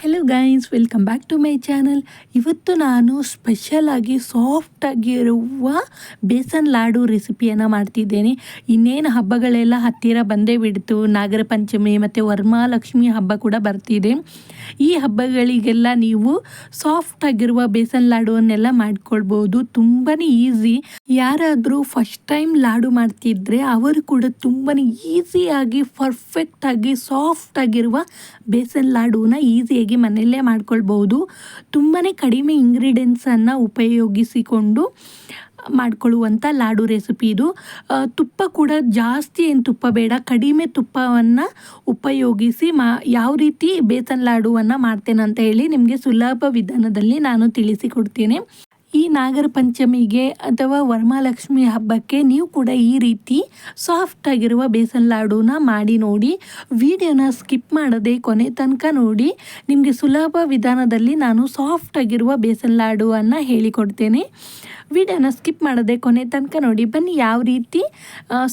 Hello guys welcome back to my channel ಇವತ್ತು ನಾನು ಸ್ಪೆಷಲಾಗಿ ಸಾಫ್ಟಾಗಿರುವ ಬೇಸನ್ ಲಾಡು ರೆಸಿಪಿಯನ್ನು ಮಾಡ್ತಿದ್ದೇನೆ. ಇನ್ನೇನು ಹಬ್ಬಗಳೆಲ್ಲ ಹತ್ತಿರ ಬಂದೇ ಬಿಡ್ತು. ನಾಗರ ಪಂಚಮಿ ಮತ್ತು ವರ್ಮಾಲಕ್ಷ್ಮಿ ಹಬ್ಬ ಕೂಡ ಬರ್ತಿದೆ. ಈ ಹಬ್ಬಗಳಿಗೆಲ್ಲ ನೀವು ಸಾಫ್ಟಾಗಿರುವ ಬೇಸನ್ ಲಾಡುವನ್ನೆಲ್ಲ ಮಾಡ್ಕೊಳ್ಬೋದು. ತುಂಬಾ ಈಸಿ ಯಾರಾದರೂ ಫಸ್ಟ್ ಟೈಮ್ ಲಾಡು ಮಾಡ್ತಿದ್ರೆ ಅವರು ಕೂಡ ತುಂಬಾ ಈಸಿಯಾಗಿ ಪರ್ಫೆಕ್ಟಾಗಿ ಸಾಫ್ಟಾಗಿರುವ ಬೇಸನ್ ಲಾಡುನ ಈಸಿಯಾಗಿ ಮನೆಯಲ್ಲೇ ಮಾಡ್ಕೊಳ್ಬೋದು ತುಂಬಾ ಕಡಿಮೆ ಇಂಗ್ರೀಡಿಯೆಂಟ್ಸನ್ನು ಉಪಯೋಗಿಸಿಕೊಂಡು ಮಾಡ್ಕೊಳ್ಳುವಂಥ ಲಾಡು ರೆಸಿಪಿ ಇದು. ತುಪ್ಪ ಕೂಡ ಜಾಸ್ತಿ ಏನು ತುಪ್ಪ ಬೇಡ, ಕಡಿಮೆ ತುಪ್ಪವನ್ನು ಉಪಯೋಗಿಸಿ ಮಾ, ಯಾವ ರೀತಿ ಬೇಸನ್ ಲಾಡುವನ್ನು ಮಾಡ್ತೇನೆ ಅಂತ ಹೇಳಿ ನಿಮಗೆ ಸುಲಭ ವಿಧಾನದಲ್ಲಿ ನಾನು ತಿಳಿಸಿಕೊಡ್ತೇನೆ ಈ ನಾಗರ ಪಂಚಮಿಗೆ ಅಥವಾ ವರಮಹಾಲಕ್ಷ್ಮಿ ಹಬ್ಬಕ್ಕೆ ನೀವು ಕೂಡ ಈ ರೀತಿ ಸಾಫ್ಟಾಗಿರುವ ಬೇಸನ್ ಲಾಡುನ ಮಾಡಿ ನೋಡಿ. ವಿಡಿಯೋನ ಸ್ಕಿಪ್ ಮಾಡದೆ ಕೊನೆ ತನಕ ನೋಡಿ. ನಿಮಗೆ ಸುಲಭ ವಿಧಾನದಲ್ಲಿ ನಾನು ಸಾಫ್ಟಾಗಿರುವ ಬೇಸನ್ ಲಾಡುವನ್ನು ಹೇಳಿಕೊಡ್ತೇನೆ. ವಿಡಿಯೋನ ಸ್ಕಿಪ್ ಮಾಡದೆ ಕೊನೆ ತನಕ ನೋಡಿ. ಬನ್ನಿ ಯಾವ ರೀತಿ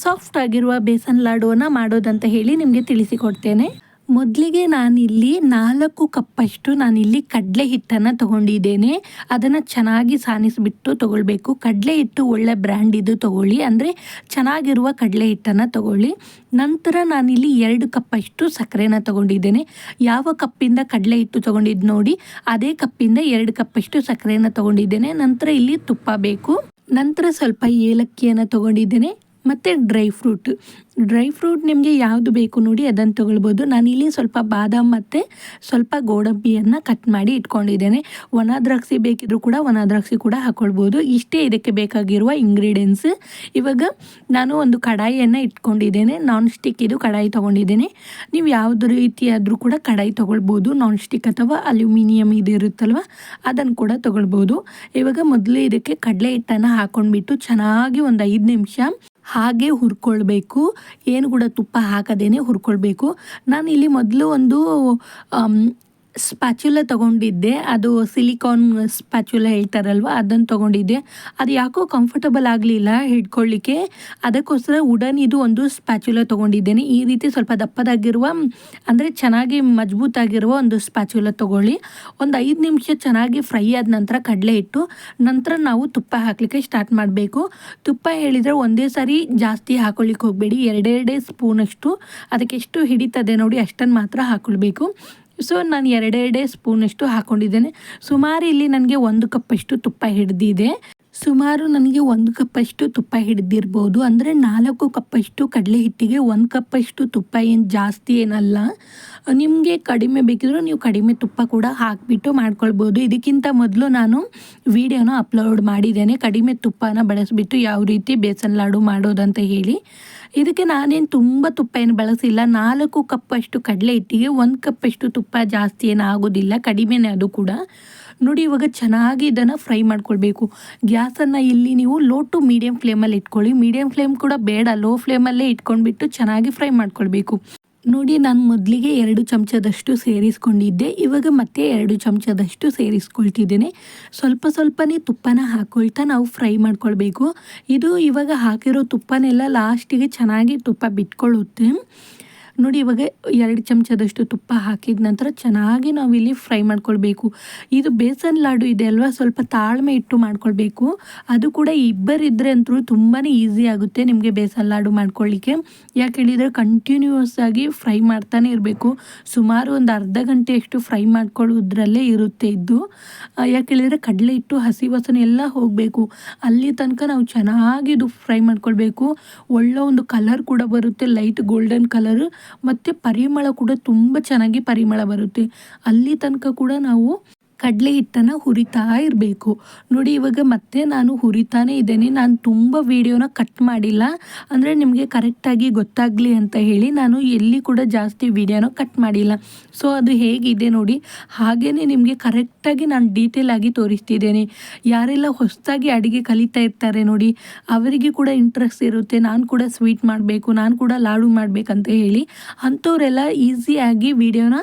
ಸಾಫ್ಟಾಗಿರುವ ಬೇಸನ್ ಲಾಡುವನ್ನು ಮಾಡೋದಂತ ಹೇಳಿ ನಿಮಗೆ ತಿಳಿಸಿಕೊಡ್ತೇನೆ. ಮೊದಲಿಗೆ ನಾನಿಲ್ಲಿ ನಾಲ್ಕು ಕಪ್ಪಷ್ಟು ನಾನಿಲ್ಲಿ ಕಡಲೆ ಹಿಟ್ಟನ್ನು ತಗೊಂಡಿದ್ದೇನೆ. ಅದನ್ನು ಚೆನ್ನಾಗಿ ಸಾನಿಸಿಬಿಟ್ಟು ತೊಗೊಳ್ಬೇಕು. ಕಡಲೆ ಹಿಟ್ಟು ಒಳ್ಳೆ ಬ್ರ್ಯಾಂಡ್ ಇದು ತೊಗೊಳ್ಳಿ. ಅಂದರೆ ಚೆನ್ನಾಗಿರುವ ಕಡಲೆ ಹಿಟ್ಟನ್ನು ತಗೊಳ್ಳಿ. ನಂತರ ನಾನಿಲ್ಲಿ ಎರಡು ಕಪ್ಪಷ್ಟು ಸಕ್ಕರೆನ ತಗೊಂಡಿದ್ದೇನೆ. ಯಾವ ಕಪ್ಪಿಂದ ಕಡಲೆ ಹಿಟ್ಟು ತೊಗೊಂಡಿದ್ದು ನೋಡಿ, ಅದೇ ಕಪ್ಪಿಂದ ಎರಡು ಕಪ್ಪಷ್ಟು ಸಕ್ಕರೆನ ತಗೊಂಡಿದ್ದೇನೆ. ನಂತರ ಇಲ್ಲಿ ತುಪ್ಪ ಬೇಕು. ನಂತರ ಸ್ವಲ್ಪ ಏಲಕ್ಕಿಯನ್ನು ತಗೊಂಡಿದ್ದೇನೆ. ಮತ್ತು ಡ್ರೈ ಫ್ರೂಟ್. ಡ್ರೈ ಫ್ರೂಟ್ ನಿಮಗೆ ಯಾವುದು ಬೇಕು ನೋಡಿ ಅದನ್ನು ತೊಗೊಳ್ಬೋದು. ನಾನಿಲ್ಲಿ ಸ್ವಲ್ಪ ಬಾದಾಮ್ ಮತ್ತು ಸ್ವಲ್ಪ ಗೋಡಂಬಿಯನ್ನು ಕಟ್ ಮಾಡಿ ಇಟ್ಕೊಂಡಿದ್ದೇನೆ. ಒಣ ದ್ರಾಕ್ಷಿ ಬೇಕಿದ್ರೂ ಕೂಡ ಒಣ ದ್ರಾಕ್ಷಿ ಕೂಡ ಹಾಕ್ಕೊಳ್ಬೋದು ಇಷ್ಟೇ ಇದಕ್ಕೆ ಬೇಕಾಗಿರುವ ಇಂಗ್ರೀಡಿಯೆಂಟ್ಸ್ ಇವಾಗ ನಾನು ಒಂದು ಕಡಾಯಿಯನ್ನು ಇಟ್ಕೊಂಡಿದ್ದೇನೆ. ನಾನ್ ಸ್ಟಿಕ್ ಇದು ಕಡಾಯಿ ತೊಗೊಂಡಿದ್ದೇನೆ. ನೀವು ಯಾವುದು ರೀತಿಯಾದರೂ ಕೂಡ ಕಡಾಯಿ ತೊಗೊಳ್ಬೋದು. ನಾನ್ ಸ್ಟಿಕ್ ಅಥವಾ ಅಲ್ಯೂಮಿನಿಯಂ ಇದು ಇರುತ್ತಲ್ವ? ಅದನ್ನು ಕೂಡ ತೊಗೊಳ್ಬೋದು. ಇವಾಗ ಮೊದಲು ಇದಕ್ಕೆ ಕಡಲೆ ಹಿಟ್ಟನ್ನು ಹಾಕ್ಕೊಂಡ್ಬಿಟ್ಟು ಚೆನ್ನಾಗಿ ಒಂದು ಐದು ನಿಮಿಷ ಹಾಗೆ ಹುರ್ಕೊಳ್ಬೇಕು. ಏನು ಕೂಡ ತುಪ್ಪ ಹಾಕದೇನೆ ಹುರ್ಕೊಳ್ಬೇಕು. ನಾನು ಇಲ್ಲಿ ಮೊದಲು ಒಂದು ಸ್ಪ್ಯಾಚುಲ ತಗೊಂಡಿದ್ದೆ. ಅದು ಸಿಲಿಕಾನ್ ಸ್ಪ್ಯಾಚುಲ ಹೇಳ್ತಾರಲ್ವ, ಅದನ್ನು ತಗೊಂಡಿದ್ದೆ. ಅದು ಯಾಕೋ ಕಂಫರ್ಟಬಲ್ ಆಗಲಿಲ್ಲ ಹಿಡ್ಕೊಳ್ಳಿಕ್ಕೆ. ಅದಕ್ಕೋಸ್ಕರ ವುಡನ್ ಇದು ಒಂದು ಸ್ಪ್ಯಾಚುಲ ತೊಗೊಂಡಿದ್ದೇನೆ. ಈ ರೀತಿ ಸ್ವಲ್ಪ ದಪ್ಪದಾಗಿರುವ, ಅಂದರೆ ಚೆನ್ನಾಗಿ ಮಜಬೂತಾಗಿರುವ ಒಂದು ಸ್ಪ್ಯಾಚುಲ ತೊಗೊಳ್ಳಿ. ಒಂದು ಐದು ನಿಮಿಷ ಚೆನ್ನಾಗಿ ಫ್ರೈ ಆದ ನಂತರ ಕಡಲೆ ಇಟ್ಟು ನಂತರ ನಾವು ತುಪ್ಪ ಹಾಕಲಿಕ್ಕೆ ಸ್ಟಾರ್ಟ್ ಮಾಡಬೇಕು. ತುಪ್ಪ ಹೇಳಿದರೆ ಒಂದೇ ಸಾರಿ ಜಾಸ್ತಿ ಹಾಕೊಳ್ಳಿಕ್ಕೆ ಹೋಗಬೇಡಿ. ಎರಡೆರಡೇ ಸ್ಪೂನಷ್ಟು. ಅದಕ್ಕೆ ಎಷ್ಟು ಹಿಡಿತದೆ ನೋಡಿ, ಅಷ್ಟನ್ನು ಮಾತ್ರ ಹಾಕ್ಕೊಳ್ಬೇಕು ಸೊ ನಾನು ಎರಡೆರಡೇ ಸ್ಪೂನಷ್ಟು ಹಾಕ್ಕೊಂಡಿದ್ದೇನೆ ಸುಮಾರು ಇಲ್ಲಿ ನನಗೆ ಒಂದು ಕಪ್ಪಷ್ಟು ತುಪ್ಪ ಹಿಡಿದಿದೆ. ಸುಮಾರು ನನಗೆ ಒಂದು ಕಪ್ಪಷ್ಟು ತುಪ್ಪ ಹಿಡಿದಿರ್ಬೋದು. ಅಂದರೆ ನಾಲ್ಕು ಕಪ್ಪಷ್ಟು ಕಡಲೆ ಹಿಟ್ಟಿಗೆ ಒಂದು ಕಪ್ಪಷ್ಟು ತುಪ್ಪ ಏನು ಜಾಸ್ತಿ ಏನಲ್ಲ. ನಿಮಗೆ ಕಡಿಮೆ ಬೇಕಿದ್ರೂ ನೀವು ಕಡಿಮೆ ತುಪ್ಪ ಕೂಡ ಹಾಕಿಬಿಟ್ಟು ಮಾಡ್ಕೊಳ್ಬೋದು. ಇದಕ್ಕಿಂತ ಮೊದಲು ನಾನು ವಿಡಿಯೋನ ಅಪ್ಲೋಡ್ ಮಾಡಿದ್ದೇನೆ. ಕಡಿಮೆ ತುಪ್ಪನ ಬಳಸಿಬಿಟ್ಟು ಯಾವ ರೀತಿ ಬೇಸನ್ ಲಾಡು ಮಾಡೋದಂತ ಹೇಳಿ. ಇದಕ್ಕೆ ನಾನೇನು ತುಂಬ ತುಪ್ಪ ಏನು ಬಳಸಿಲ್ಲ. ನಾಲ್ಕು ಕಪ್ಪಷ್ಟು ಕಡಲೆ ಹಿಟ್ಟಿಗೆ ಒಂದು ಕಪ್ಪಷ್ಟು ತುಪ್ಪ ಜಾಸ್ತಿ ಏನು ಆಗೋದಿಲ್ಲ. ಕಡಿಮೆನೇ ಅದು ಕೂಡ. ನೋಡಿ ಇವಾಗ ಚೆನ್ನಾಗಿ ಇದನ್ನು ಫ್ರೈ ಮಾಡ್ಕೊಳ್ಬೇಕು. ಗ್ಯಾಸನ್ನು ಇಲ್ಲಿ ನೀವು ಲೋ ಟು ಮೀಡಿಯಮ್ ಫ್ಲೇಮಲ್ಲಿ ಇಟ್ಕೊಳ್ಳಿ. ಮೀಡಿಯಮ್ ಫ್ಲೇಮ್ ಕೂಡ ಬೇಡ ಲೋ ಫ್ಲೇಮಲ್ಲೇ ಇಟ್ಕೊಂಡ್ಬಿಟ್ಟು ಚೆನ್ನಾಗಿ ಫ್ರೈ ಮಾಡ್ಕೊಳ್ಬೇಕು. ನೋಡಿ ನಾನು ಮೊದಲಿಗೆ ಎರಡು ಚಮಚದಷ್ಟು ಸೇರಿಸ್ಕೊಂಡಿದ್ದೆ, ಇವಾಗ ಮತ್ತೆ ಎರಡು ಚಮಚದಷ್ಟು ಸೇರಿಸ್ಕೊಳ್ತಿದ್ದೇನೆ. ಸ್ವಲ್ಪ ಸ್ವಲ್ಪನೇ ತುಪ್ಪನ ಹಾಕೊಳ್ತಾ ನಾವು ಫ್ರೈ ಮಾಡ್ಕೊಳ್ಬೇಕು. ಇದು ಇವಾಗ ಹಾಕಿರೋ ತುಪ್ಪನೆಲ್ಲ ಲಾಸ್ಟಿಗೆ ಚೆನ್ನಾಗಿ ತುಪ್ಪ ಬಿಟ್ಕೊಳ್ಳುತ್ತೆ. ನೋಡಿ ಇವಾಗ ಎರಡು ಚಮಚದಷ್ಟು ತುಪ್ಪ ಹಾಕಿದ ನಂತರ ಚೆನ್ನಾಗಿ ನಾವಿಲ್ಲಿ ಫ್ರೈ ಮಾಡ್ಕೊಳ್ಬೇಕು. ಇದು ಬೇಸನ್ ಲಾಡು ಇದೆ ಅಲ್ವಾ? ಸ್ವಲ್ಪ ತಾಳ್ಮೆ ಇಟ್ಟು ಮಾಡ್ಕೊಳ್ಬೇಕು. ಅದು ಕೂಡ ಇಬ್ಬರಿದ್ದರೆ ಅಂತೂ ತುಂಬಾ ಈಸಿ ಆಗುತ್ತೆ ನಿಮಗೆ ಬೇಸನ್ ಲಾಡು ಮಾಡ್ಕೊಳ್ಳಿಕ್ಕೆ ಯಾಕೆ ಹೇಳಿದರೆ ಕಂಟಿನ್ಯೂಸ್ ಆಗಿ ಫ್ರೈ ಮಾಡ್ತಾನೆ ಇರಬೇಕು. ಸುಮಾರು ಒಂದು ಅರ್ಧ ಗಂಟೆಯಷ್ಟು ಫ್ರೈ ಮಾಡ್ಕೊಳ್ಳೋದ್ರಲ್ಲೇ ಇರುತ್ತೆ ಇದ್ದು ಯಾಕೆ ಹೇಳಿದರೆ ಕಡಲೆ ಇಟ್ಟು ಹಸಿ ವಸನ ಎಲ್ಲ ಹೋಗಬೇಕು. ಅಲ್ಲಿ ತನಕ ನಾವು ಚೆನ್ನಾಗಿ ಇದು ಫ್ರೈ ಮಾಡ್ಕೊಳ್ಬೇಕು. ಒಳ್ಳೆ ಒಂದು ಕಲರ್ ಕೂಡ ಬರುತ್ತೆ, ಲೈಟ್ ಗೋಲ್ಡನ್ ಕಲರ್. ಮತ್ತು ಪರಿಮಳ ಕೂಡ ತುಂಬ ಚೆನ್ನಾಗಿ ಪರಿಮಳ ಬರುತ್ತೆ. ಅಲ್ಲಿ ತನಕ ಕೂಡ ನಾವು ಕಡಲೆ ಹಿಟ್ಟನ್ನು ಹುರಿತಾ ಇರಬೇಕು. ನೋಡಿ, ಇವಾಗ ಮತ್ತೆ ನಾನು ಹುರಿತಾನೆ ಇದ್ದೇನೆ. ನಾನು ತುಂಬ ವೀಡಿಯೋನ ಕಟ್ ಮಾಡಿಲ್ಲ. ಅಂದರೆ ನಿಮಗೆ ಕರೆಕ್ಟಾಗಿ ಗೊತ್ತಾಗಲಿ ಅಂತ ಹೇಳಿ ನಾನು ಎಲ್ಲಿ ಕೂಡ ಜಾಸ್ತಿ ವೀಡಿಯೋನ ಕಟ್ ಮಾಡಿಲ್ಲ. ಸೊ ಅದು ಹೇಗಿದೆ ನೋಡಿ ಹಾಗೇ ನಿಮಗೆ ಕರೆಕ್ಟಾಗಿ ನಾನು ಡೀಟೇಲ್ ಆಗಿ ತೋರಿಸ್ತಿದ್ದೇನೆ. ಯಾರೆಲ್ಲ ಹೊಸದಾಗಿ ಅಡುಗೆ ಕಲಿತಾ ಇರ್ತಾರೆ ನೋಡಿ, ಅವರಿಗೆ ಕೂಡ ಇಂಟ್ರೆಸ್ಟ್ ಇರುತ್ತೆ. ನಾನು ಕೂಡ ಸ್ವೀಟ್ ಮಾಡಬೇಕು, ನಾನು ಕೂಡ ಲಾಡು ಮಾಡಬೇಕಂತ ಹೇಳಿ ಅಂಥವರೆಲ್ಲ ಈಸಿಯಾಗಿ ವೀಡಿಯೋನ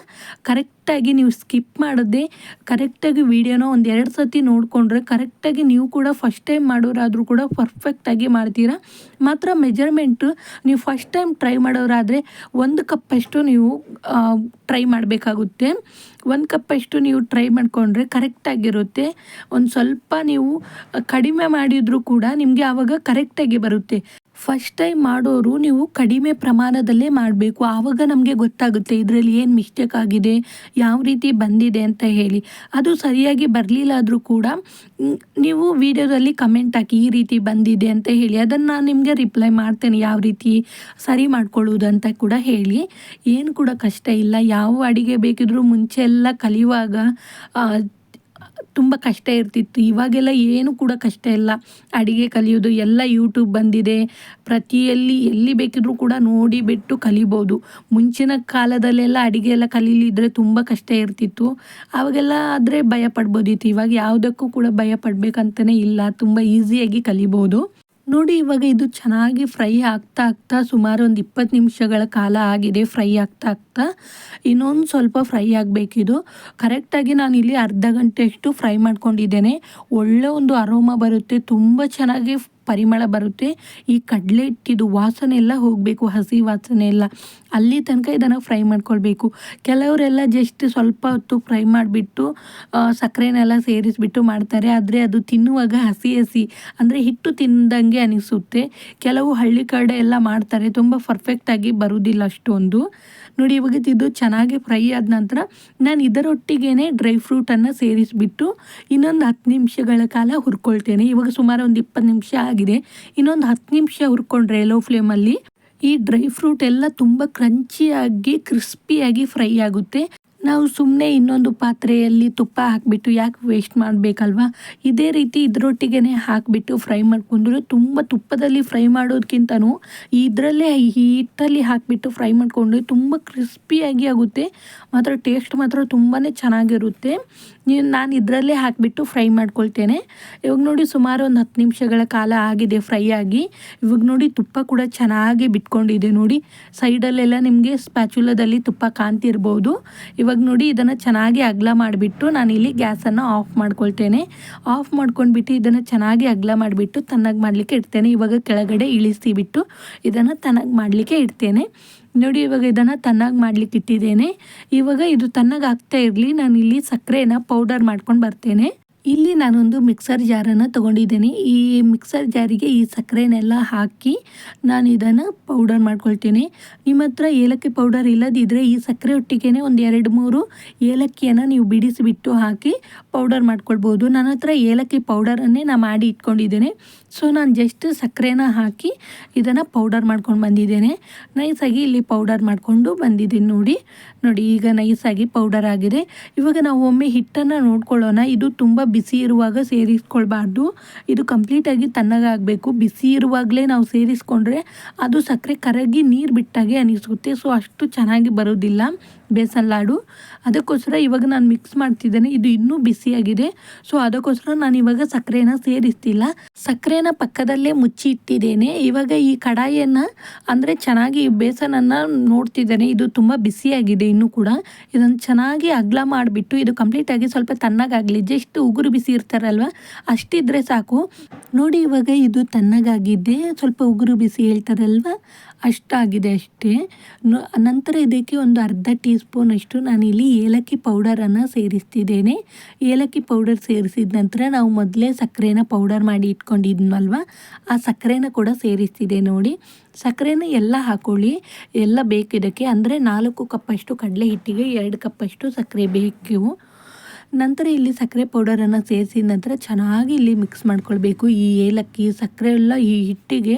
ಕರೆಕ್ಟ್ ಕರೆಕ್ಟಾಗಿ ನೀವು ಸ್ಕಿಪ್ ಮಾಡದೆ, ಕರೆಕ್ಟಾಗಿ ವೀಡಿಯೋನ ಒಂದು ಎರಡು ಸತಿ ನೋಡಿಕೊಂಡ್ರೆ ಕರೆಕ್ಟಾಗಿ ನೀವು ಕೂಡ ಫಸ್ಟ್ ಟೈಮ್ ಮಾಡೋರಾದರೂ ಕೂಡ ಪರ್ಫೆಕ್ಟಾಗಿ ಮಾಡ್ತೀರಾ. ಮಾತ್ರ ಮೆಜರ್ಮೆಂಟು ನೀವು ಫಸ್ಟ್ ಟೈಮ್ ಟ್ರೈ ಮಾಡೋರಾದರೆ ಒಂದು ಕಪ್ಪಷ್ಟು ನೀವು ಟ್ರೈ ಮಾಡಬೇಕಾಗುತ್ತೆ. ಒಂದು ಕಪ್ಪಷ್ಟು ನೀವು ಟ್ರೈ ಮಾಡಿಕೊಂಡ್ರೆ ಕರೆಕ್ಟಾಗಿರುತ್ತೆ. ಒಂದು ಸ್ವಲ್ಪ ನೀವು ಕಡಿಮೆ ಮಾಡಿದರೂ ಕೂಡ ನಿಮಗೆ ಆವಾಗ ಕರೆಕ್ಟಾಗಿ ಬರುತ್ತೆ. ಫಸ್ಟ್ ಟೈಮ್ ಮಾಡೋರು ನೀವು ಕಡಿಮೆ ಪ್ರಮಾಣದಲ್ಲೇ ಮಾಡಬೇಕು. ಆವಾಗ ನಮಗೆ ಗೊತ್ತಾಗುತ್ತೆ ಇದರಲ್ಲಿ ಏನು ಮಿಸ್ಟೇಕ್ ಆಗಿದೆ, ಯಾವ ರೀತಿ ಬಂದಿದೆ ಅಂತ ಹೇಳಿ. ಅದು ಸರಿಯಾಗಿ ಬರಲಿಲ್ಲ ಆದರೂ ಕೂಡ ನೀವು ವಿಡಿಯೋದಲ್ಲಿ ಕಮೆಂಟ್ ಹಾಕಿ ಈ ರೀತಿ ಬಂದಿದೆ ಅಂತ ಹೇಳಿ. ಅದನ್ನು ನಾನು ನಿಮಗೆ ರಿಪ್ಲೈ ಮಾಡ್ತೇನೆ ಯಾವ ರೀತಿ ಸರಿ ಮಾಡ್ಕೊಳ್ಳೋದು ಅಂತ ಕೂಡ ಹೇಳಿ. ಏನು ಕೂಡ ಕಷ್ಟ ಇಲ್ಲ. ಯಾವ ಅಡಿಗೆ ಬೇಕಿದ್ರೂ ಮುಂಚೆ ಎಲ್ಲ ಕಲಿಯುವಾಗ ತುಂಬ ಕಷ್ಟ ಇರ್ತಿತ್ತು. ಇವಾಗೆಲ್ಲ ಏನು ಕೂಡ ಕಷ್ಟ ಇಲ್ಲ. ಅಡಿಗೆ ಕಲಿಯೋದು ಎಲ್ಲ ಯೂಟ್ಯೂಬ್ ಬಂದಿದೆ. ಪ್ರತಿಯಲ್ಲಿ ಎಲ್ಲಿ ಬೇಕಿದ್ರೂ ಕೂಡ ನೋಡಿ ಬಿಟ್ಟು ಕಲಿಬೋದು. ಮುಂಚಿನ ಕಾಲದಲ್ಲೆಲ್ಲ ಅಡಿಗೆ ಎಲ್ಲ ಕಲೀಲಿದ್ರೆ ತುಂಬ ಕಷ್ಟ ಇರ್ತಿತ್ತು. ಅವಾಗೆಲ್ಲ ಆದರೆ ಭಯ ಪಡ್ಬೋದಿತ್ತು. ಇವಾಗ ಯಾವುದಕ್ಕೂ ಕೂಡ ಭಯ ಪಡಬೇಕಂತಲೇ ಇಲ್ಲ. ತುಂಬ ಈಸಿಯಾಗಿ ಕಲಿಬೋದು. ನೋಡಿ, ಇವಾಗ ಇದು ಚೆನ್ನಾಗಿ ಫ್ರೈ ಆಗ್ತಾ ಆಗ್ತಾ ಸುಮಾರು ಒಂದು ಇಪ್ಪತ್ತು ನಿಮಿಷಗಳ ಕಾಲ ಆಗಿದೆ ಫ್ರೈ ಆಗ್ತಾ ಆಗ್ತಾ. ಇನ್ನೊಂದು ಸ್ವಲ್ಪ ಫ್ರೈ ಆಗಬೇಕಿದು. ಕರೆಕ್ಟಾಗಿ ನಾನು ಇಲ್ಲಿ ಅರ್ಧ ಗಂಟೆಯಷ್ಟು ಫ್ರೈ ಮಾಡ್ಕೊಂಡಿದ್ದೇನೆ. ಒಳ್ಳೆ ಒಂದು ಅರೋಮ ಬರುತ್ತೆ. ತುಂಬ ಚೆನ್ನಾಗಿ ಪರಿಮಳ ಬರುತ್ತೆ. ಈ ಕಡಲೆ ಹಿಟ್ಟಿದು ವಾಸನೆ ಎಲ್ಲ ಹೋಗಬೇಕು, ಹಸಿ ವಾಸನೆ ಎಲ್ಲ. ಅಲ್ಲಿ ತನಕ ಇದನ್ನು ಫ್ರೈ ಮಾಡ್ಕೊಳ್ಬೇಕು. ಕೆಲವರೆಲ್ಲ ಜಸ್ಟ್ ಸ್ವಲ್ಪ ಹೊತ್ತು ಫ್ರೈ ಮಾಡಿಬಿಟ್ಟು ಸಕ್ಕರೆನೆಲ್ಲ ಸೇರಿಸ್ಬಿಟ್ಟು ಮಾಡ್ತಾರೆ. ಆದರೆ ಅದು ತಿನ್ನುವಾಗ ಹಸಿ ಹಸಿ, ಅಂದರೆ ಹಿಟ್ಟು ತಿಂದಂಗೆ ಅನಿಸುತ್ತೆ. ಕೆಲವು ಹಳ್ಳಿ ಕಡೆ ಎಲ್ಲ ಮಾಡ್ತಾರೆ, ತುಂಬ ಪರ್ಫೆಕ್ಟಾಗಿ ಬರುವುದಿಲ್ಲ ಅಷ್ಟೊಂದು. ನೋಡಿ ಇವಾಗ ಇದು ಚೆನ್ನಾಗಿ ಫ್ರೈ ಆದ ನಂತರ ನಾನು ಇದರೊಟ್ಟಿಗೇ ಡ್ರೈ ಫ್ರೂಟನ್ನು ಸೇರಿಸಿಬಿಟ್ಟು ಇನ್ನೊಂದು ಹತ್ತು ನಿಮಿಷಗಳ ಕಾಲ ಹುರ್ಕೊಳ್ತೇನೆ. ಇವಾಗ ಸುಮಾರು ಒಂದು ಇಪ್ಪತ್ತು ನಿಮಿಷ ಆಗಿದೆ. ಇನ್ನೊಂದು ಹತ್ತು ನಿಮಿಷ ಹುರ್ಕೊಂಡ್ರೆ ಲೋ ಫ್ಲೇಮಲ್ಲಿ ಈ ಡ್ರೈ ಫ್ರೂಟ್ ಎಲ್ಲ ತುಂಬ ಕ್ರಂಚಿಯಾಗಿ, ಕ್ರಿಸ್ಪಿಯಾಗಿ ಫ್ರೈ ಆಗುತ್ತೆ. ನಾವು ಸುಮ್ಮನೆ ಇನ್ನೊಂದು ಪಾತ್ರೆಯಲ್ಲಿ ತುಪ್ಪ ಹಾಕಿಬಿಟ್ಟು ಯಾಕೆ ವೇಸ್ಟ್ ಮಾಡಬೇಕಲ್ವಾ? ಇದೇ ರೀತಿ ಇದರೊಟ್ಟಿಗೆ ಹಾಕಿಬಿಟ್ಟು ಫ್ರೈ ಮಾಡ್ಕೊಂಡ್ರು ತುಂಬ ತುಪ್ಪದಲ್ಲಿ ಫ್ರೈ ಮಾಡೋದಕ್ಕಿಂತನೂ ಇದರಲ್ಲೇ ಹಿಟ್ಟಲ್ಲಿ ಹಾಕಿಬಿಟ್ಟು ಫ್ರೈ ಮಾಡಿಕೊಂಡ್ರೆ ತುಂಬ ಕ್ರಿಸ್ಪಿಯಾಗಿ ಆಗುತ್ತೆ. ಮಾತ್ರ ಟೇಸ್ಟ್ ಮಾತ್ರ ತುಂಬಾ ಚೆನ್ನಾಗಿರುತ್ತೆ. ನಾನು ಇದರಲ್ಲೇ ಹಾಕಿಬಿಟ್ಟು ಫ್ರೈ ಮಾಡ್ಕೊಳ್ತೇನೆ. ಇವಾಗ ನೋಡಿ ಸುಮಾರು ಒಂದು ಹತ್ತು ನಿಮಿಷಗಳ ಕಾಲ ಆಗಿದೆ ಫ್ರೈ ಆಗಿ. ಇವಾಗ ನೋಡಿ ತುಪ್ಪ ಕೂಡ ಚೆನ್ನಾಗಿ ಬಿಟ್ಕೊಂಡಿದೆ ನೋಡಿ. ಸೈಡಲ್ಲೆಲ್ಲ ನಿಮಗೆ ಸ್ಪ್ಯಾಚುಲದಲ್ಲಿ ತುಪ್ಪ ಕಾಣ್ತಿರ್ಬೋದು. ಇವಾಗ ನೋಡಿ ಇದನ್ನು ಚೆನ್ನಾಗಿ ಅಗಲ ಮಾಡಿಬಿಟ್ಟು ನಾನಿಲ್ಲಿ ಗ್ಯಾಸನ್ನು ಆಫ್ ಮಾಡ್ಕೊಳ್ತೇನೆ. ಆಫ್ ಮಾಡ್ಕೊಂಡ್ಬಿಟ್ಟು ಇದನ್ನು ಚೆನ್ನಾಗಿ ಅಗಲ ಮಾಡಿಬಿಟ್ಟು ತನ್ನಾಗಿ ಮಾಡಲಿಕ್ಕೆ ಇಡ್ತೇನೆ. ಇವಾಗ ಕೆಳಗಡೆ ಇಳಿಸಿಬಿಟ್ಟು ಇದನ್ನು ತನ್ನಾಗಿ ಮಾಡಲಿಕ್ಕೆ ಇಡ್ತೇನೆ. ನೋಡಿ ಇವಾಗ ಇದನ್ನು ತನ್ನಾಗಿ ಮಾಡ್ಲಿಕ್ಕೆ ಇಟ್ಟಿದ್ದೇನೆ. ಇವಾಗ ಇದು ತನ್ನಾಗಿ ಆಗ್ತಾ ಇರಲಿ. ನಾನು ಇಲ್ಲಿ ಸಕ್ಕರೆನ ಪೌಡರ್ ಮಾಡ್ಕೊಂಡು ಬರ್ತೇನೆ. ಇಲ್ಲಿ ನಾನೊಂದು ಮಿಕ್ಸರ್ ಜಾರನ್ನು ತೊಗೊಂಡಿದ್ದೇನೆ. ಈ ಮಿಕ್ಸರ್ ಜಾರಿಗೆ ಈ ಸಕ್ಕರೆನೆಲ್ಲ ಹಾಕಿ ನಾನು ಇದನ್ನು ಪೌಡರ್ ಮಾಡ್ಕೊಳ್ತೀನಿ. ನಿಮ್ಮ ಹತ್ರ ಏಲಕ್ಕಿ ಪೌಡರ್ ಇಲ್ಲದಿದ್ದರೆ ಈ ಸಕ್ಕರೆ ಒಟ್ಟಿಗೆ ಒಂದು ಎರಡು ಮೂರು ಏಲಕ್ಕಿಯನ್ನು ನೀವು ಬಿಡಿಸಿಬಿಟ್ಟು ಹಾಕಿ ಪೌಡರ್ ಮಾಡ್ಕೊಳ್ಬೋದು. ನನ್ನ ಹತ್ರ ಏಲಕ್ಕಿ ಪೌಡರನ್ನೇ ನಾನು ಮಾಡಿ ಇಟ್ಕೊಂಡಿದ್ದೇನೆ. ಸೊ ನಾನು ಜಸ್ಟ್ ಸಕ್ಕರೆನ ಹಾಕಿ ಇದನ್ನು ಪೌಡರ್ ಮಾಡ್ಕೊಂಡು ಬಂದಿದ್ದೇನೆ. ನೈಸಾಗಿ ಇಲ್ಲಿ ಪೌಡರ್ ಮಾಡಿಕೊಂಡು ಬಂದಿದ್ದೀನಿ ನೋಡಿ. ನೋಡಿ, ಈಗ ನೈಸಾಗಿ ಪೌಡರ್ ಆಗಿದೆ. ಇವಾಗ ನಾವು ಒಮ್ಮೆ ಹಿಟ್ಟನ್ನು ನೋಡ್ಕೊಳ್ಳೋಣ. ಇದು ತುಂಬ ಬಿಸಿ ಇರುವಾಗ ಸೇರಿಸ್ಕೊಳ್ಬಾರ್ದು. ಇದು ಕಂಪ್ಲೀಟಾಗಿ ತಣ್ಣಗಾಗಬೇಕು ಬಿಸಿ ಇರುವಾಗಲೇ ನಾವು ಸೇರಿಸ್ಕೊಂಡ್ರೆ ಅದು ಸಕ್ಕರೆ ಕರಗಿ ನೀರು ಬಿಟ್ಟಾಗೆ ಅನಿಸುತ್ತೆ. ಸೊ ಅಷ್ಟು ಚೆನ್ನಾಗಿ ಬರೋದಿಲ್ಲ. ಬೇಸನ್ ಲಾಡು. ಅದಕ್ಕೋಸ್ಕರ ಇವಾಗ ನಾನು ಮಿಕ್ಸ್ ಮಾಡ್ತಿದ್ದೇನೆ. ಇದು ಇನ್ನೂ ಬಿಸಿಯಾಗಿದೆ ಸೊ ಅದಕ್ಕೋಸ್ಕರ ನಾನು ಇವಾಗ ಸಕ್ಕರೆನ ಸೇರಿಸ್ತಿಲ್ಲ. ಸಕ್ಕರೆನ ಪಕ್ಕದಲ್ಲೇ ಮುಚ್ಚಿ ಇಟ್ಟಿದ್ದೇನೆ. ಇವಾಗ ಈ ಕಡಾಯಿಯನ್ನು ಅಂದರೆ ಚೆನ್ನಾಗಿ ಬೇಸನನ್ನು ನೋಡ್ತಿದ್ದೇನೆ. ಇದು ತುಂಬ ಬಿಸಿಯಾಗಿದೆ ಇನ್ನೂ ಕೂಡ. ಇದನ್ನು ಚೆನ್ನಾಗಿ ಅಗ್ಲ ಮಾಡಿಬಿಟ್ಟು, ಇದು ಕಂಪ್ಲೀಟಾಗಿ ಸ್ವಲ್ಪ ತಣ್ಣಗಾಗಲಿ. ಜಸ್ಟ್ ಉಗುರು ಬಿಸಿ ಇರ್ತಾರಲ್ವ? ಅಷ್ಟಿದ್ರೆ ಸಾಕು. ನೋಡಿ ಇವಾಗ ಇದು ತಣ್ಣಗಾಗಿದೆ. ಸ್ವಲ್ಪ ಉಗುರು ಬಿಸಿ ಹೇಳ್ತಾರಲ್ವ? ಅಷ್ಟಾಗಿದೆ ಅಷ್ಟೇ. ನಂತರ ಇದಕ್ಕೆ ಒಂದು ಅರ್ಧ ಟೀ ಸ್ಪೂನಷ್ಟು ನಾನಿಲ್ಲಿ ಏಲಕ್ಕಿ ಪೌಡರನ್ನು ಸೇರಿಸ್ತಿದ್ದೇನೆ. ಏಲಕ್ಕಿ ಪೌಡರ್ ಸೇರಿಸಿದ ನಂತರ ನಾವು ಮೊದಲೇ ಸಕ್ಕರೆನ ಪೌಡರ್ ಮಾಡಿ ಇಟ್ಕೊಂಡಿದ್ನಲ್ವ? ಆ ಸಕ್ಕರೆನ ಕೂಡ ಸೇರಿಸ್ತಿದೆ ನೋಡಿ. ಸಕ್ಕರೆನ ಎಲ್ಲ ಹಾಕೊಳ್ಳಿ. ಎಲ್ಲ ಬೇಕು ಇದಕ್ಕೆ ಅಂದರೆ ನಾಲ್ಕು ಕಪ್ಪಷ್ಟು ಕಡಲೆ ಹಿಟ್ಟಿಗೆ, ಎರಡು ಕಪ್ಪಷ್ಟು ಸಕ್ಕರೆ ಬೇಕು. ನಂತರ ಇಲ್ಲಿ ಸಕ್ಕರೆ ಪೌಡರನ್ನು ಸೇರಿಸಿದ ನಂತರ ಚೆನ್ನಾಗಿ ಇಲ್ಲಿ ಮಿಕ್ಸ್ ಮಾಡ್ಕೊಳ್ಬೇಕು. ಈ ಏಲಕ್ಕಿ, ಸಕ್ಕರೆ ಎಲ್ಲ ಈ ಹಿಟ್ಟಿಗೆ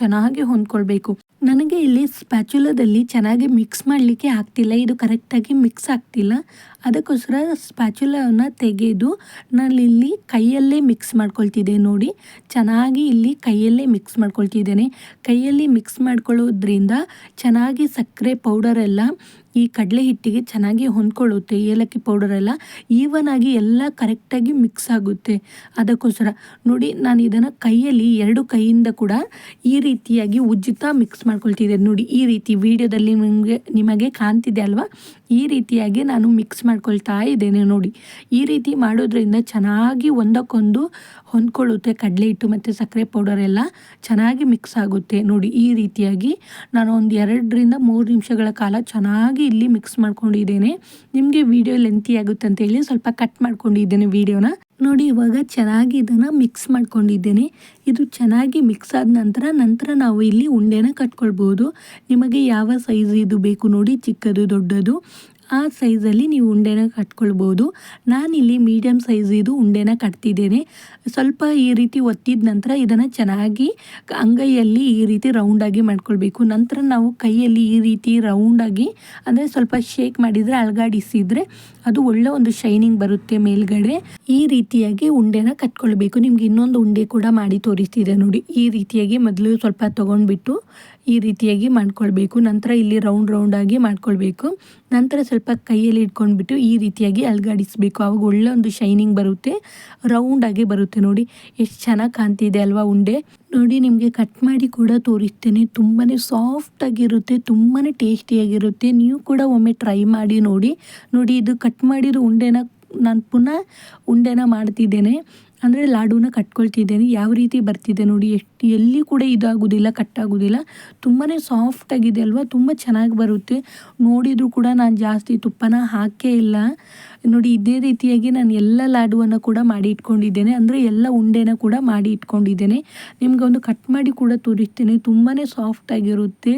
ಚೆನ್ನಾಗಿ ಹೊಂದ್ಕೊಳ್ಬೇಕು. ನನಗೆ ಇಲ್ಲಿ ಸ್ಪ್ಯಾಚುಲದಲ್ಲಿ ಚೆನ್ನಾಗಿ ಮಿಕ್ಸ್ ಮಾಡಲಿಕ್ಕೆ ಆಗ್ತಿಲ್ಲ. ಇದು ಕರೆಕ್ಟಾಗಿ ಮಿಕ್ಸ್ ಆಗ್ತಿಲ್ಲ. ಅದಕ್ಕೋಸ್ಕರ ಸ್ಪ್ಯಾಚುಲವನ್ನು ತೆಗೆದು ನಾನು ಇಲ್ಲಿ ಕೈಯಲ್ಲೇ ಮಿಕ್ಸ್ ಮಾಡ್ಕೊಳ್ತಿದ್ದೆ ನೋಡಿ. ಚೆನ್ನಾಗಿ ಇಲ್ಲಿ ಕೈಯಲ್ಲೇ ಮಿಕ್ಸ್ ಮಾಡ್ಕೊಳ್ತಿದ್ದೇನೆ. ಕೈಯಲ್ಲಿ ಮಿಕ್ಸ್ ಮಾಡ್ಕೊಳ್ಳೋದ್ರಿಂದ ಚೆನ್ನಾಗಿ ಸಕ್ಕರೆ ಪೌಡರೆಲ್ಲ ಈ ಕಡಲೆ ಹಿಟ್ಟಿಗೆ ಚೆನ್ನಾಗಿ ಹೊಂದ್ಕೊಳ್ಳುತ್ತೆ, ಏಲಕ್ಕಿ ಪೌಡರೆಲ್ಲ ಈವನ್ ಆಗಿ ಎಲ್ಲ ಕರೆಕ್ಟಾಗಿ ಮಿಕ್ಸ್ ಆಗುತ್ತೆ. ಅದಕ್ಕೋಸ್ಕರ ನೋಡಿ, ನಾನು ಇದನ್ನು ಕೈಯಲ್ಲಿ ಎರಡು ಕೈಯಿಂದ ಕೂಡ ಈ ರೀತಿಯಾಗಿ ಉಜ್ಜುತ್ತಾ ಮಿಕ್ಸ್ ಮಾಡ್ಕೊಳ್ತಿದ್ದೆ. ನೋಡಿ, ಈ ರೀತಿ ವಿಡಿಯೋದಲ್ಲಿ ನಿಮಗೆ ನಿಮಗೆ ಕಾಣ್ತಿದೆ ಅಲ್ವಾ? ಈ ರೀತಿಯಾಗಿ ನಾನು ಮಿಕ್ಸ್ ಮಾಡ್ಕೊಳ್ತಾ ಇದ್ದೇನೆ ನೋಡಿ. ಈ ರೀತಿ ಮಾಡೋದ್ರಿಂದ ಚೆನ್ನಾಗಿ ಒಂದಕ್ಕೊಂದು ಹೊಂದ್ಕೊಳ್ಳುತ್ತೆ ಕಡಲೆ ಹಿಟ್ಟು ಮತ್ತು ಸಕ್ಕರೆ ಪೌಡರ್ ಎಲ್ಲ ಚೆನ್ನಾಗಿ ಮಿಕ್ಸ್ ಆಗುತ್ತೆ. ನೋಡಿ, ಈ ರೀತಿಯಾಗಿ ನಾನು ಒಂದು ಎರಡರಿಂದ ಮೂರು ನಿಮಿಷಗಳ ಕಾಲ ಚೆನ್ನಾಗಿ ಇಲ್ಲಿ ಮಿಕ್ಸ್ ಮಾಡ್ಕೊಂಡಿದ್ದೇನೆ. ನಿಮಗೆ ವಿಡಿಯೋ ಲೆಂತಿ ಆಗುತ್ತೆ ಅಂತ ಹೇಳಿ ಸ್ವಲ್ಪ ಕಟ್ ಮಾಡ್ಕೊಂಡಿದ್ದೇನೆ ವಿಡಿಯೋನ ನೋಡಿ, ಇವಾಗ ಚೆನ್ನಾಗಿ ಇದನ್ನು ಮಿಕ್ಸ್ ಮಾಡ್ಕೊಂಡಿದ್ದೇನೆ. ಇದು ಚೆನ್ನಾಗಿ ಮಿಕ್ಸ್ ಆದ ನಂತರ ನಂತರ ನಾವು ಇಲ್ಲಿ ಉಂಡೆನ ಕಟ್ಕೊಳ್ಬೋದು ನಿಮಗೆ ಯಾವ ಸೈಜ್ ಇದು ಬೇಕು ನೋಡಿ, ಚಿಕ್ಕದು, ದೊಡ್ಡದು. ಆ ಸೈಜಲ್ಲಿ ನೀವು ಉಂಡೆನ ಕಟ್ಕೊಳ್ಬೋದು. ನಾನಿಲ್ಲಿ ಮೀಡಿಯಮ್ ಸೈಜ್ ಇದು ಉಂಡೆನ ಕಟ್ತಿದ್ದೇನೆ. ಸ್ವಲ್ಪ ಈ ರೀತಿ ಒತ್ತಿದ ನಂತರ ಇದನ್ನು ಚೆನ್ನಾಗಿ ಅಂಗೈಯಲ್ಲಿ ಈ ರೀತಿ ರೌಂಡಾಗಿ ಮಾಡ್ಕೊಳ್ಬೇಕು. ನಂತರ ನಾವು ಕೈಯಲ್ಲಿ ಈ ರೀತಿ ರೌಂಡಾಗಿ ಅಂದರೆ ಸ್ವಲ್ಪ ಶೇಕ್ ಮಾಡಿದರೆ ಅಳಗಾಡಿಸಿದರೆ ಅದು ಒಳ್ಳೆ ಒಂದು ಶೈನಿಂಗ್ ಬರುತ್ತೆ ಮೇಲ್ಗಡೆ. ಈ ರೀತಿಯಾಗಿ ಉಂಡೆನ ಕಟ್ಕೊಳ್ಬೇಕು. ನಿಮ್ಗೆ ಇನ್ನೊಂದು ಉಂಡೆ ಕೂಡ ಮಾಡಿ ತೋರಿಸ್ತಿದೆ ನೋಡಿ. ಈ ರೀತಿಯಾಗಿ ಮೊದಲು ಸ್ವಲ್ಪ ತೊಗೊಂಡ್ಬಿಟ್ಟು ಈ ರೀತಿಯಾಗಿ ಮಾಡ್ಕೊಳ್ಬೇಕು. ನಂತರ ಇಲ್ಲಿ ರೌಂಡ್ ರೌಂಡಾಗಿ ಮಾಡ್ಕೊಳ್ಬೇಕು. ನಂತರ ಕೈಯಲ್ಲಿ ಇಟ್ಕೊಂಡ್ಬಿಟ್ಟು ಈ ರೀತಿಯಾಗಿ ಅಲ್ಗಾಡಿಸ್ಬೇಕು. ಆವಾಗ ಒಳ್ಳೆ ಒಂದು ಶೈನಿಂಗ್ ಬರುತ್ತೆ ರೌಂಡಾಗಿ ಬರುತ್ತೆ ನೋಡಿ. ಎಷ್ಟು ಚೆನ್ನಾಗಿ ಕಾಣ್ತಿದೆ ಅಲ್ವಾ ಉಂಡೆ. ನೋಡಿ, ನಿಮಗೆ ಕಟ್ ಮಾಡಿ ಕೂಡ ತೋರಿಸ್ತೇನೆ. ತುಂಬಾ ಸಾಫ್ಟಾಗಿರುತ್ತೆ ತುಂಬಾ ಟೇಸ್ಟಿಯಾಗಿರುತ್ತೆ ನೀವು ಕೂಡ ಒಮ್ಮೆ ಟ್ರೈ ಮಾಡಿ ನೋಡಿ. ನೋಡಿ, ಇದು ಕಟ್ ಮಾಡಿರೋ ಉಂಡೆನ ನಾನು ಪುನಃ ಉಂಡೆನ ಮಾಡ್ತಿದ್ದೇನೆ. ಅಂದರೆ ಲಾಡುನ ಕಟ್ಕೊಳ್ತಿದ್ದೇನೆ. ಯಾವ ರೀತಿ ಬರ್ತಿದೆ ನೋಡಿ, ಎಷ್ಟು ಎಲ್ಲಿ ಕೂಡ ಇದಾಗೋದಿಲ್ಲ, ಕಟ್ಟಾಗೋದಿಲ್ಲ. ತುಂಬಾ ಸಾಫ್ಟಾಗಿದೆ ಅಲ್ವಾ? ತುಂಬ ಚೆನ್ನಾಗಿ ಬರುತ್ತೆ. ನೋಡಿದರೂ ಕೂಡ ನಾನು ಜಾಸ್ತಿ ತುಪ್ಪನ ಹಾಕೇ ಇಲ್ಲ. ನೋಡಿ, ಇದೇ ರೀತಿಯಾಗಿ ನಾನು ಎಲ್ಲ ಲಾಡುವನ್ನು ಕೂಡ ಮಾಡಿ ಇಟ್ಕೊಂಡಿದ್ದೇನೆ. ಅಂದರೆ ಎಲ್ಲ ಉಂಡೆನ ಕೂಡ ಮಾಡಿ ಇಟ್ಕೊಂಡಿದ್ದೇನೆ. ನಿಮಗೆ ಒಂದು ಕಟ್ ಮಾಡಿ ಕೂಡ ತೋರಿಸ್ತೇನೆ. ತುಂಬಾ ಸಾಫ್ಟಾಗಿರುತ್ತೆ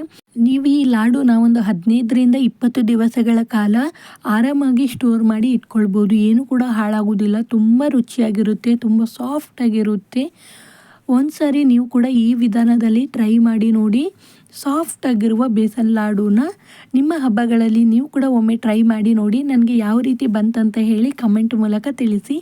ನೀವು ಈ ಲಾಡು ಒಂದು ಹದಿನೈದರಿಂದ ಇಪ್ಪತ್ತು ದಿವಸಗಳ ಕಾಲ ಆರಾಮಾಗಿ ಸ್ಟೋರ್ ಮಾಡಿ ಇಟ್ಕೊಳ್ಬೋದು. ಏನು ಕೂಡ ಹಾಳಾಗೋದಿಲ್ಲ. ತುಂಬ ರುಚಿಯಾಗಿರುತ್ತೆ, ತುಂಬ ಸಾಫ್ಟಾಗಿರುತ್ತೆ ಒಂದು ಸಾರಿ ನೀವು ಕೂಡ ಈ ವಿಧಾನದಲ್ಲಿ ಟ್ರೈ ಮಾಡಿ ನೋಡಿ. ಸಾಫ್ಟ್ ಆಗಿರುವ ಬೇಸನ್ ಲಾಡುನ ನಿಮ್ಮ ಹಬ್ಬಗಳಲ್ಲಿ ನೀವು ಕೂಡ ಒಮ್ಮೆ ಟ್ರೈ ಮಾಡಿ ನೋಡಿ. ನನಗೆ ಯಾವ ರೀತಿ ಬಂತಂತ ಹೇಳಿ ಕಮೆಂಟ್ ಮೂಲಕ ತಿಳಿಸಿ.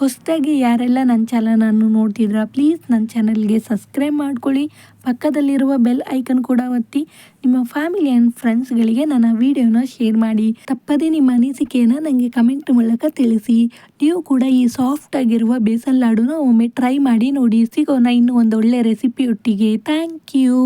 ಹೊಸದಾಗಿ ಯಾರೆಲ್ಲ ನನ್ನ ಚಾನಲನ್ನು ನೋಡ್ತಿದ್ರ ಪ್ಲೀಸ್ ನನ್ನ ಚಾನಲ್ಗೆ ಸಬ್ಸ್ಕ್ರೈಬ್ ಮಾಡ್ಕೊಳ್ಳಿ. ಪಕ್ಕದಲ್ಲಿರುವ ಬೆಲ್ ಐಕನ್ ಕೂಡ ಒತ್ತಿ. ನಿಮ್ಮ ಫ್ಯಾಮಿಲಿ ಆ್ಯಂಡ್ ಫ್ರೆಂಡ್ಸ್ಗಳಿಗೆ ನನ್ನ ವಿಡಿಯೋನ ಶೇರ್ ಮಾಡಿ. ತಪ್ಪದೇ ನಿಮ್ಮ ಅನಿಸಿಕೆಯನ್ನು ನನಗೆ ಕಮೆಂಟ್ ಮೂಲಕ ತಿಳಿಸಿ. ನೀವು ಕೂಡ ಈ ಸಾಫ್ಟ್ ಆಗಿರುವ ಬೇಸನ್ ಲಾಡುನ ಒಮ್ಮೆ ಟ್ರೈ ಮಾಡಿ ನೋಡಿ. ಸಿಗೋಣ ಇನ್ನೂ ಒಂದು ರೆಸಿಪಿ ರೆಸಿಪಿಯೊಟ್ಟಿಗೆ ಥ್ಯಾಂಕ್ ಯು